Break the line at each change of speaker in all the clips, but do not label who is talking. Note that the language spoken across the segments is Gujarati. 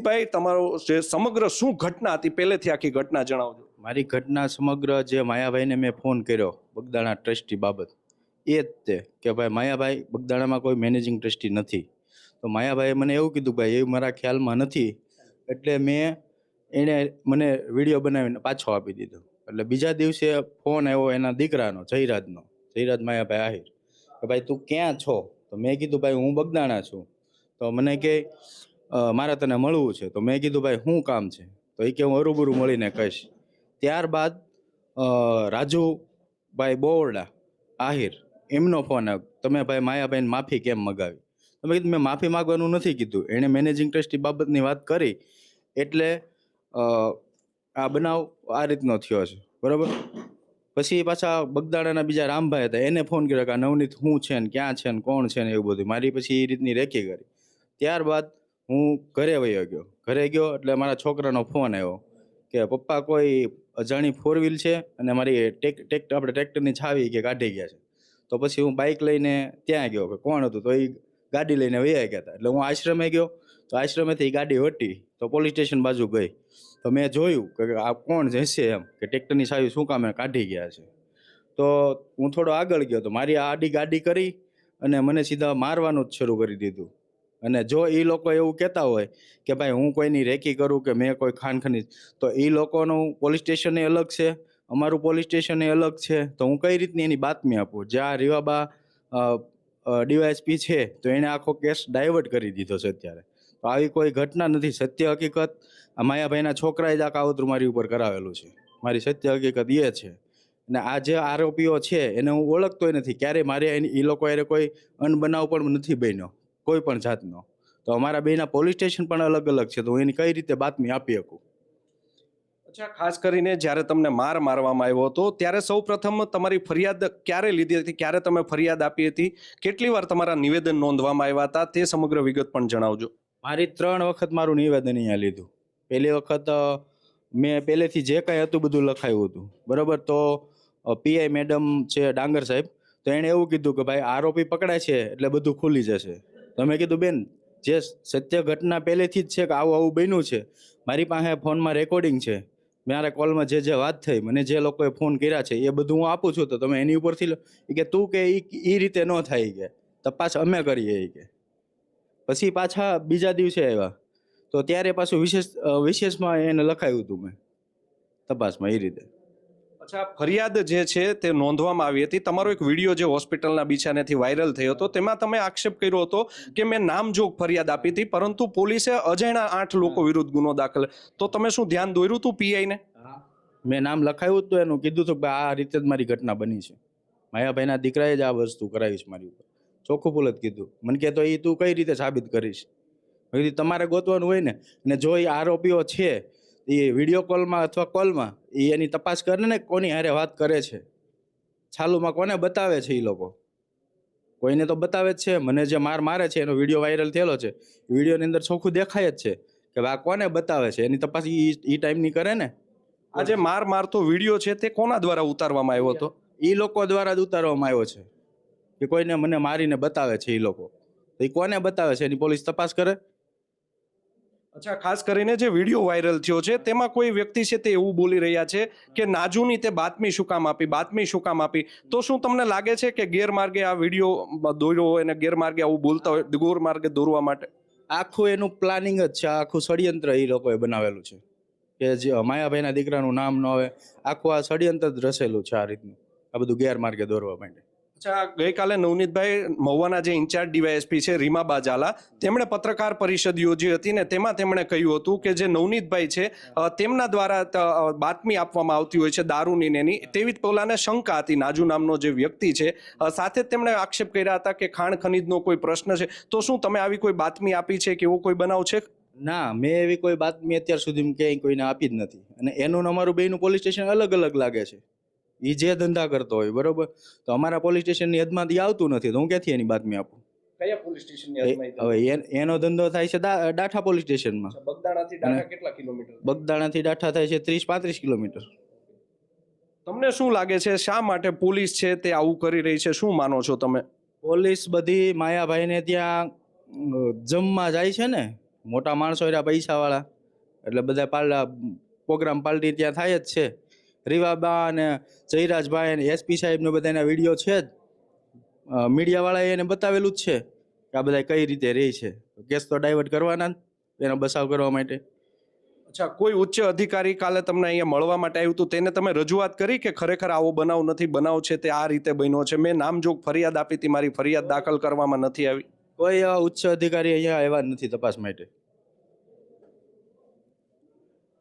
નવનીતભાઈ તમારો જે સમગ્ર શું ઘટના હતી, પહેલેથી આખી ઘટના જણાવજો.
મારી ઘટના સમગ્ર જે માયાભાઈને મેં ફોન કર્યો, બગદાણા ટ્રસ્ટી બાબત, એ જ તે કે ભાઈ, માયાભાઈ બગદાણામાં કોઈ મેનેજિંગ ટ્રસ્ટી નથી. તો માયાભાઈએ મને એવું કીધું, ભાઈ, એ મારા ખ્યાલમાં નથી. એટલે મેં એણે મને વીડિયો બનાવીને પાછો આપી દીધો. એટલે બીજા દિવસે ફોન આવ્યો એના દીકરાનો, જયરાજનો. જયરાજ માયાભાઈ આહિર. કે ભાઈ, તું ક્યાં છો? તો મેં કીધું, ભાઈ, હું બગદાણા છું. તો મને કે મારે તને મળવું છે. તો મેં કીધું, ભાઈ શું કામ છે? તો એ કે, હું અરૂબરૂ મળીને કહીશ. ત્યારબાદ રાજુભાઈ બોવડા આહિર, એમનો ફોન આવ્યો. તમે ભાઈ માયાભાઈને માફી કેમ મગાવી? તમે કીધું, મેં માફી માગવાનું નથી કીધું. એણે મેનેજિંગ ટ્રસ્ટી બાબતની વાત કરી. એટલે આ બનાવ આ રીતનો થયો છે. બરાબર? પછી પાછા બગદાડાના બીજા રામભાઈ હતા. એને ફોન કર્યો કે, આ નવનીત શું છે ને, ક્યાં છે ને, કોણ છે ને, એવું બધું. મારી પછી એ રીતની રેખી કરી. ત્યારબાદ હું ઘરે વયો ગયો. ઘરે ગયો એટલે મારા છોકરાનો ફોન આવ્યો કે, પપ્પા, કોઈ અજાણી ફોર વ્હીલ છે? અને મારી ટેક ટેક, આપણે ટ્રેક્ટરની છાવી કે કાઢી ગયા છે. તો પછી હું બાઇક લઈને ત્યાં ગયો કે કોણ હતું? તો એ ગાડી લઈને વયા ગયા હતા. એટલે હું આશ્રમે ગયો. તો આશ્રમેથી ગાડી હટી તો પોલીસ સ્ટેશન બાજુ ગઈ. તો મેં જોયું કે આ કોણ જશે એમ કે ટ્રેક્ટરની છાવી શું કામે કાઢી ગયા છે. તો હું થોડો આગળ ગયો તો મારી આડી ગાડી કરી અને મને સીધા મારવાનું જ શરૂ કરી દીધું. અને જો એ લોકો એવું કહેતા હોય કે ભાઈ હું કોઈની રેકી કરું કે મેં કોઈ ખાન ખનીજ તો એ લોકોનું પોલીસ સ્ટેશને અલગ છે, અમારું પોલીસ સ્ટેશન અલગ છે. તો હું કઈ રીતની એની બાતમી આપું? જ્યાં રીવાબા ડીવાયએસપી છે, તો એણે આખો કેસ ડાયવર્ટ કરી દીધો છે અત્યારે. તો આવી કોઈ ઘટના નથી. સત્ય હકીકત આ માયાભાઈના છોકરાએ જ આ કાવતરું મારી ઉપર કરાવેલું છે. મારી સત્ય હકીકત એ છે. અને આ જે આરોપીઓ છે, એને હું ઓળખતોય નથી. ક્યારેય મારે એ લોકો એને કોઈ અનબનાવ પણ નથી બન્યો. કોઈ પણ જાતનો. તો અમારા બેના પોલીસ સ્ટેશન પણ અલગ અલગ છે તો હું એની કઈ રીતે બાતમી આપી શકું?
અચ્છા ખાસ કરીને જ્યારે તમને માર મારવામાં આવ્યો હતો ત્યારે સૌ પ્રથમ તમારી ફરિયાદ ક્યારે લીધી હતી? ક્યારે તમે ફરિયાદ આપી હતી? કેટલી વાર તમારા નિવેદન નોંધવામાં આવ્યા હતા? તે સમગ્ર વિગત પણ જણાવજો.
મારી ત્રણ વખત મારું નિવેદન અહીંયા લીધું. પહેલી વખત મેં પહેલેથી જે કાંઈ હતું બધું લખાયું હતું. બરાબર? તો પીઆઈ મેડમ છે ડાંગર સાહેબ તો એણે એવું કીધું કે ભાઈ આરોપી પકડાય છે એટલે બધું ખુલી જશે. તો મેં કીધું, બેન, જે સત્ય ઘટના પહેલેથી જ છે કે આવું આવું બન્યું છે, મારી પાસે ફોનમાં રેકોર્ડિંગ છે. મારા કોલમાં જે જે વાત થઈ, મને જે લોકોએ ફોન કર્યા છે, એ બધું હું આપું છું, તો તમે એની ઉપરથી લો. કે, તું કે એ રીતે ન થાય કે. તપાસ અમે કરીએ એ કે. પછી પાછા બીજા દિવસે આવ્યા. તો ત્યારે પાછું વિશેષ વિશેષમાં એને લખાયું હતું મેં. તપાસમાં એ રીતે.
અચ્છા. ફરિયાદ જે છે તે નોંધવામાં આવી હતી. તમારો એક વીડિયો જે હોસ્પિટલના બિછાનેથી વાયરલ થયો હતો તેમાં તમે આક્ષેપ કર્યો હતો કે મેં નામજોગ ફરિયાદ આપી હતી પરંતુ પોલીસે અજાણ્યા આઠ લોકો વિરુદ્ધ ગુનો દાખલ. તો તમે શું ધ્યાન દોર્યું હતું પીઆઈને?
મેં નામ લખાયું હતું એનું કીધું હતું કે આ રીતે જ મારી ઘટના બની છે. માયાભાઈના દીકરાએ જ આ વસ્તુ કરાવી છે મારી ઉપર. ચોખ્ખું જ કીધું. મને કે તો એ તું કઈ રીતે સાબિત કરીશ? તમારે ગોતવાનું હોય ને અને જો એ આરોપીઓ છે એ વીડિયો કોલમાં અથવા કોલમાં એ એની તપાસ કરે ને કોની હારે વાત કરે છે. છાલુમાં કોને બતાવે છે એ લોકો? કોઈને તો બતાવે જ છે. મને જે માર મારે છે એનો વીડિયો વાયરલ થયેલો છે. વિડીયોની અંદર ચોખ્ખું દેખાય જ છે કે આ કોને બતાવે છે? એની તપાસ એ ટાઈમની કરે ને?
આ જે માર મારતો વીડિયો છે તે કોના દ્વારા ઉતારવામાં આવ્યો હતો?
એ લોકો દ્વારા જ ઉતારવામાં આવ્યો છે. કે કોઈને મને મારીને બતાવે છે એ લોકો. તો એ કોને બતાવે છે? એની પોલીસ તપાસ કરે?
અચ્છા, ખાસ કરીને જે વીડિયો વાયરલ થયો છે, તેમાં કોઈ વ્યક્તિ છે તે એવું બોલી રહ્યા છે કે નાજુની તે બાતમી શું કામ આપી, બાતમી શું કામ આપી? તો શું તમને લાગે છે કે ગેરમાર્ગે આ વીડિયો દોર્યો અને ગેરમાર્ગે આવું બોલતા હોય, ગેરમાર્ગે દોરવા માટે?
આખું એનું પ્લાનિંગ જ છે, આખું ષડયંત્ર એ લોકોએ બનાવેલું છે. કે જે માયાભાઈના દીકરાનું નામ ન આવે, આખું આ ષડયંત્ર જ રચેલું છે આ રીતનું, આ બધું ગેરમાર્ગે દોરવા માટે.
અચ્છા, ગઈકાલે નવનીતભાઈ મહુવાના જે ઇન્ચાર્જ ડીવાયએસપી છે, રીમા બાજાલા, તેમણે પત્રકાર પરિષદ યોજી હતી ને તેમાં તેમણે કહ્યું હતું કે જે નવનીતભાઈ છે તેમના દ્વારા બાતમી આપવામાં આવતી હોય છે, દારૂની એની, તેવી જ પહેલાંને શંકા હતી. નાજુ નામનો જે વ્યક્તિ છે સાથે જ તેમણે આક્ષેપ કર્યા હતા કે ખાણ ખનીજનો કોઈ પ્રશ્ન છે. તો શું તમે આવી કોઈ બાતમી આપી છે કે એવો કોઈ બનાવ છે?
ના, મેં એવી કોઈ બાતમી અત્યાર સુધી ક્યાંય કોઈને આપી જ નથી. અને એનું અમારું બેનું પોલીસ સ્ટેશન અલગ અલગ લાગે છે. એ જે ધંધા કરતો હોય બરોબર? તો અમારા પોલીસ સ્ટેશનની હદમાં એ આવતું નથી તો હું ક્યાંથી એની બાતમી આપું?
કયા પોલીસ સ્ટેશનની
એ- હવે એનો ધંધો થાય છે ડાઠા પોલીસ સ્ટેશનમાં.
બગદાણાથી
ડાઢા
કેટલા કિલોમીટર?
બગદાણાથી ડાઠા થાય છે ત્રીસ પાંત્રીસ કિલોમીટર.
તમને શું લાગે છે શા માટે પોલીસ છે તે આવું કરી રહી છે? શું માનો છો તમે?
પોલીસ બધી માયાભાઈને ત્યાં જમવા જાય છે ને મોટા માણસો રહ્યા પૈસાવાળા એટલે બધા પાલ પ્રોગ્રામ પાર્ટી ત્યાં થાય જ છે. રીવાબા અને જયરાજભાઈ અને એસપી સાહેબને બધાના વીડિયો છે જ. મીડિયાવાળાએ એને બતાવેલું જ છે કે આ બધા કઈ રીતે રહે છે. કેસ તો ડાયવર્ટ કરવાના એનો બચાવ કરવા માટે.
અચ્છા કોઈ ઉચ્ચ અધિકારી કાલે તમને અહીંયા મળવા માટે આવ્યું હતું? તેને તમે રજૂઆત કરી કે ખરેખર આવો બનાવ નથી બનાવ છે તે આ રીતે બન્યો છે? મેં નામજોગ ફરિયાદ આપી હતી મારી ફરિયાદ દાખલ કરવામાં નથી આવી.
કોઈ એવા ઉચ્ચ અધિકારી અહીંયા આવ્યા નથી તપાસ માટે.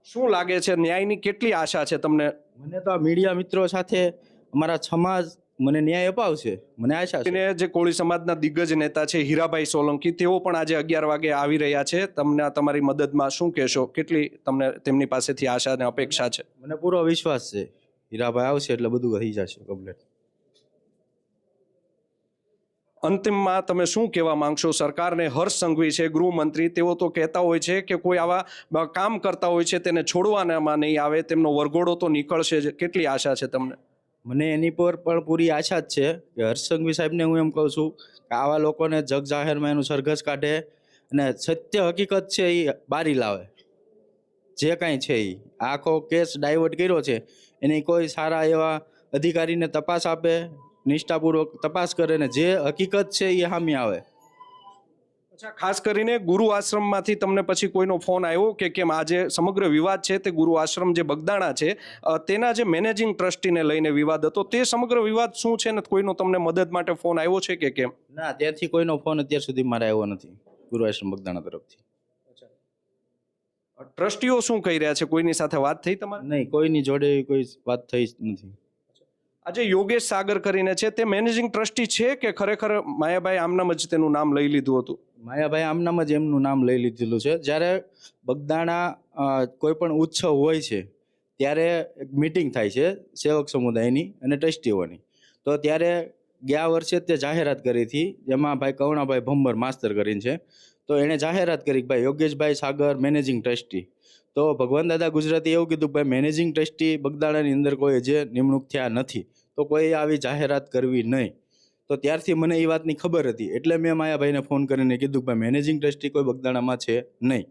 શું લાગે છે ન્યાયની કેટલી આશા છે તમને?
મને તો આ મીડિયા મિત્રો સાથે અમારા સમાજ મને ન્યાય અપાવશે મને આશા છે.
જે કોળી સમાજના દિગ્ગજ નેતા છે હીરાભાઈ સોલંકી તેઓ પણ આજે અગિયાર વાગે આવી રહ્યા છે. તમને આ તમારી મદદમાં શું કહેશો? કેટલી તમને તેમની પાસેથી આશા અને અપેક્ષા છે?
મને પૂરો વિશ્વાસ છે. હીરાભાઈ આવશે એટલે બધું થઈ જશે કમ્પ્લીટ
અંતિમમાં તમે શું કહેવા માંગશો? સરકારને હર્ષ સંઘવી છે, ગૃહમંત્રી. તેઓ તો કહેતા હોય છે કે કોઈ આવા કામ કરતા હોય છે, તેને છોડવાનામાં નહીં આવે. તેમનો વરઘોડો તો નીકળશે જ. કેટલી આશા છે તમને?
મને એની પર પણ પૂરી આશા જ છે કે હર્ષસંઘવી સાહેબને હું એમ કહું છું કે આવા લોકોને જગ જાહેરમાં એનું સરઘસ કાઢે અને સત્ય હકીકત છે એ બારી લાવે. જે કાંઈ છે એ આખો કેસ ડાયવર્ટ કર્યો છે. એની કોઈ સારા એવા અધિકારીને તપાસ આપે નિષ્ઠાપૂર્વક તપાસ કરે ને જે હકીકત છે એ સામે આવે.
અચ્છા ખાસ કરીને ગુરુ આશ્રમમાંથી તમને પછી કોઈનો ફોન આવ્યો કે કેમ આ જે સમગ્ર વિવાદ છે તે ગુરુ આશ્રમ જે બગદાણા છે તેના જે મેનેજિંગ ટ્રસ્ટીને લઈને વિવાદ હતો તે સમગ્ર વિવાદ શું છે ને કોઈનો તમને મદદ માટે ફોન આવ્યો છે કે કેમ?
ના ત્યાંથી કોઈનો ફોન અત્યાર સુધી મારે આવ્યો નથી ગુરુ આશ્રમ બગદાણા તરફથી.
ટ્રસ્ટીઓ શું કહી રહ્યા છે? કોઈની સાથે વાત થઈ તમારે?
નહીં કોઈની જોડે કોઈ વાત થઈ જ નથી.
આજે યોગેશ સાગર કરીને છે, તે મેનેજિંગ ટ્રસ્ટી છે કે ખરેખર માયાભાઈ આમનામ જ તેનું નામ લઈ લીધું હતું?
માયાભાઈ આમનામ જ એમનું નામ લઈ લીધેલું છે. જ્યારે બગદાણા કોઈ પણ ઉત્સવ હોય છે, ત્યારે એક મિટિંગ થાય છે સેવક સમુદાયની અને ટ્રસ્ટીઓની. તો ત્યારે ગયા વર્ષે તે જાહેરાત કરી હતી, જેમાં ભાઈ કરુણાભાઈ ભંબર માસ્તર કરીને છે. તો એણે જાહેરાત કરી કે ભાઈ યોગેશભાઈ સાગર મેનેજિંગ ટ્રસ્ટી તો ભગવાન દાદા ગુજરાતી એવું કીધું ભાઈ મેનેજિંગ ટ્રસ્ટી બગદાણાની અંદર કોઈ જે નિમણૂક થયા નથી, તો કોઈ આવી જાહેરાત કરવી નહીં. તો ત્યારથી મને એ વાતની ખબર હતી. એટલે મેં માયાભાઈને ફોન કરીને કીધું ભાઈ મેનેજિંગ ટ્રસ્ટી કોઈ બગદાણામાં છે નહીં.